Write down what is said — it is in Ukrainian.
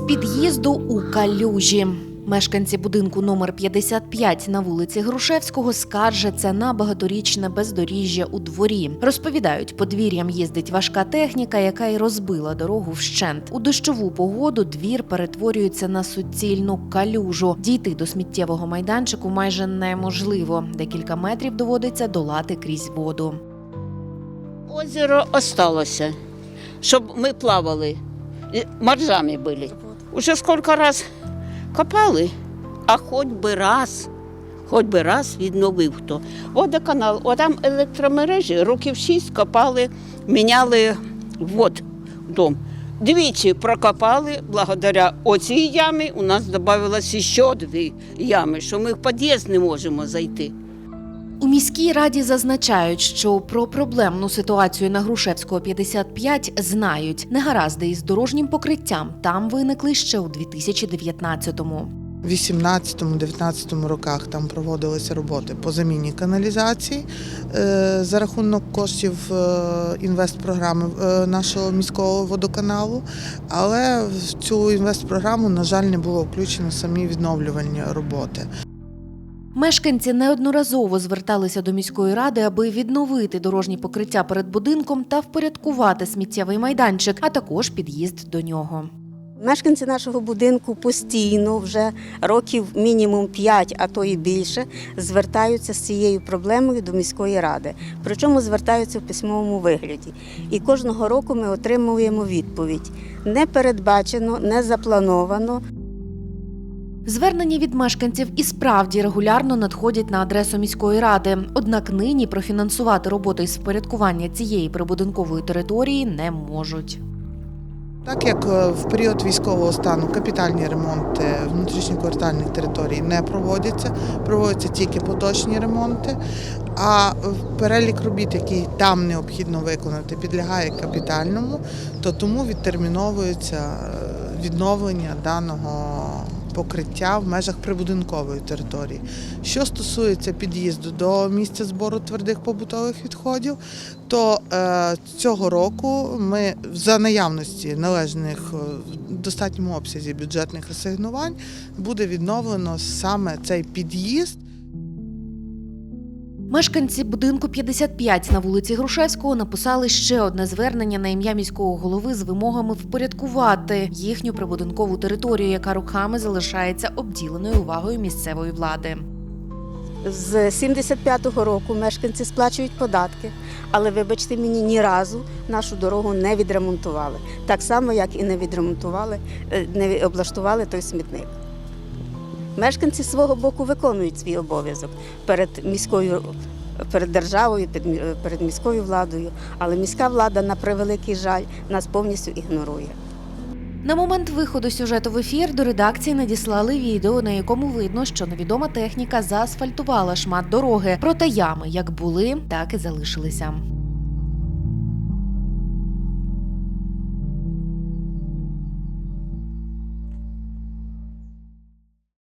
під'їзду у калюжі. Мешканці будинку номер 55 на вулиці Грушевського скаржаться на багаторічне бездоріжжя у дворі. Розповідають, подвір'ям їздить важка техніка, яка й розбила дорогу вщент. У дощову погоду двір перетворюється на суцільну калюжу. Дійти до сміттєвого майданчику майже неможливо. Декілька метрів доводиться долати крізь воду. Озеро осталося, щоб ми плавали, моржами були. Уже скільки раз копали, а хоч би раз, хоч би раз відновив хто. Водоканал, о там електромережі, років шість копали, міняли вод в дом. Двічі прокопали, благодаря оцій ямі у нас додавалося ще дві ями, що ми в під'їзд не можемо зайти. У міській раді зазначають, що про проблемну ситуацію на Грушевського 55 знають. Негаразди із дорожнім покриттям там виникли ще у 2019-му. У 18-19 роках там проводилися роботи по заміні каналізації е, за рахунок коштів е, інвестпрограми е, нашого міського водоканалу. Але в цю інвестпрограму, на жаль, не було включено самі відновлювальні роботи. Мешканці неодноразово зверталися до міської ради, аби відновити дорожні покриття перед будинком та впорядкувати сміттєвий майданчик, а також під'їзд до нього. Мешканці нашого будинку постійно вже років мінімум 5, а то і більше, звертаються з цією проблемою до міської ради. Причому звертаються в письмовому вигляді. І кожного року ми отримуємо відповідь: не передбачено, не заплановано. Звернення від мешканців і справді регулярно надходять на адресу міської ради. Однак нині профінансувати роботи із впорядкування цієї прибудинкової території не можуть. Так як е, в період військового стану капітальні ремонти внутрішньоквартальних територій не проводяться, проводяться тільки поточні ремонти. А перелік робіт, які там необхідно виконати, підлягає капітальному, то тому відтерміновується е, відновлення даного покриття в межах прибудинкової території. Що стосується під'їзду до місця збору твердих побутових відходів, то е, цього року ми за наявності належних е, в достатньому обсязі бюджетних асигнувань буде відновлено саме цей під'їзд. Мешканці будинку 55 на вулиці Грушевського написали ще одне звернення на ім'я міського голови з вимогами впорядкувати їхню прибудинкову територію, яка роками залишається обділеною увагою місцевої влади. З 75-го року мешканці сплачують податки, але, вибачте мені, ні разу нашу дорогу не відремонтували. Так само, як і не відремонтували, е, не облаштували той смітник. Мешканці свого боку виконують свій обов'язок перед міською, перед державою, перед міською владою, але міська влада, на превеликий жаль, нас повністю ігнорує. На момент виходу сюжету в ефір до редакції надіслали відео, на якому видно, що невідома техніка заасфальтувала шмат дороги. Проте ями як були, так і залишилися.